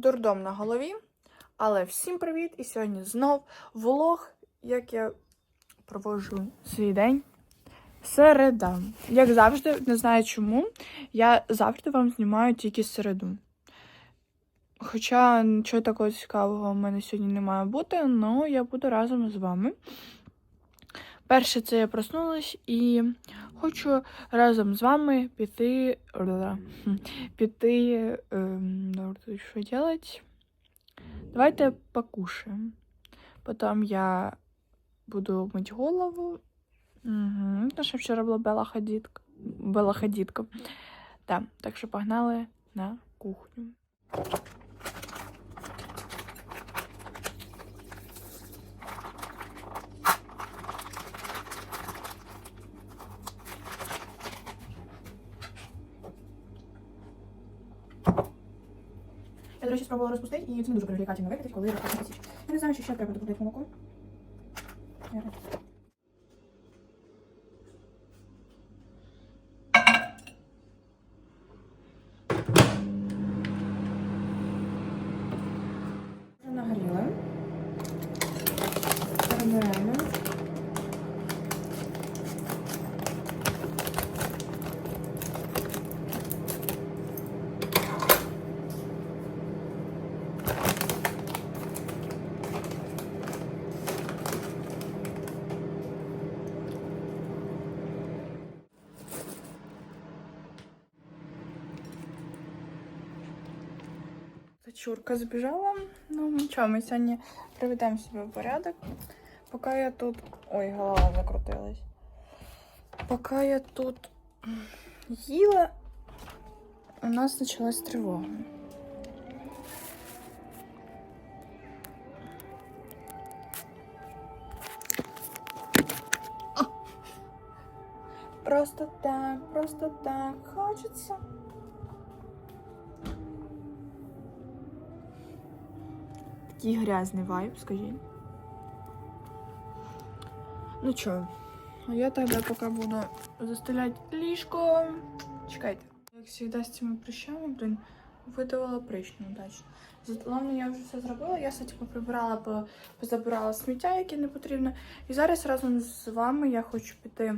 дурдом на голові. Але всім привіт! І сьогодні знов влог, як я проводжу свій день. Середа. Як завжди, не знаю чому. Я завжди вам знімаю тільки середу. Хоча нічого такого цікавого в мене сьогодні не має бути, але я буду разом з вами. Перше, це я проснулась і хочу разом з вами піти. Піти. Ем, що делать? Давайте покушаем. Потім я буду мити голову. Угу. Тому що вчора була бела ходітка. Бела ходітка. Да. Так що погнали на кухню. Я, до речі, спробувала розпустити, і це не дуже привлекательно виглядить, коли розпустити січ. Я не знаю, чи ще треба додати молоко. Нагріла. Перебираємо. Чурка збіжала. Ну нічого, ми сьогодні приведемо себе в порядок. Поки я тут. Ой, голова закрутилась. Поки я тут їла, у нас почалась тривога. Просто так, просто так хочеться. Такий грязний вайб, скажіть. Ну чё, а я тогда пока буду застелять ліжко. Чекайте. Як завжди з цими прищами, блін, видавала прищ. За столом я вже все зробила. Я, кстати, поприбирала, по- позабирала сміття, яке не потрібно. І зараз разом з вами я хочу піти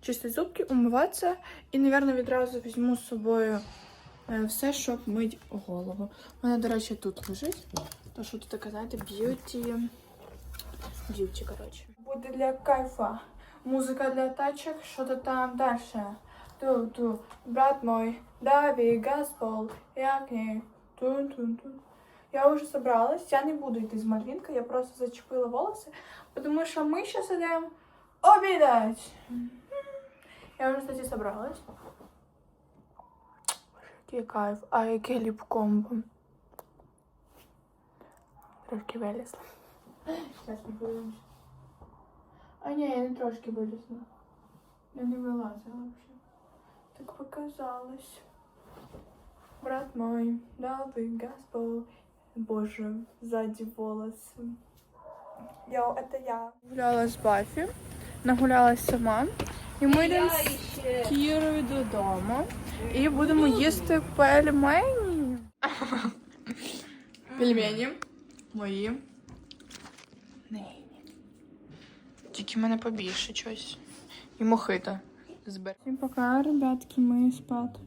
чистити зубки, умиватися. І, мабуть, відразу візьму з собою е, все, щоб мить голову. У мене, до речі, тут лежить. То, що тут таке, знаєте, б'юті. Б'юті, коротше. Буде для кайфа. Музика для тачок, що-то там далі. Ту-ту, брат мой, дави, газпол, як не. Тун-тун-тун. Я вже собралась, я не буду йти з Мальвінка, я просто зачепила волоси, тому що ми зараз йдемо обідати. Я вже, кстати, собралась. Боже, який кайф, а яке ліпкомбо. Трошки вилізла. Зараз ми подивимося. А ні, я не трошки вилізла. Я не вилазила взагалі. Так показалось. Брат мой, добрый Господь. Боже, сзади волосы. Йоу, это я. Гуляла з Бафі, нагулялась сама. І ми йдемо з Кірою додому. І будемо їсти пельмені. Пельмені Мої. Не. Тільки в мене побільше щось. І мохито. Всім пока, ребятки, ми спати.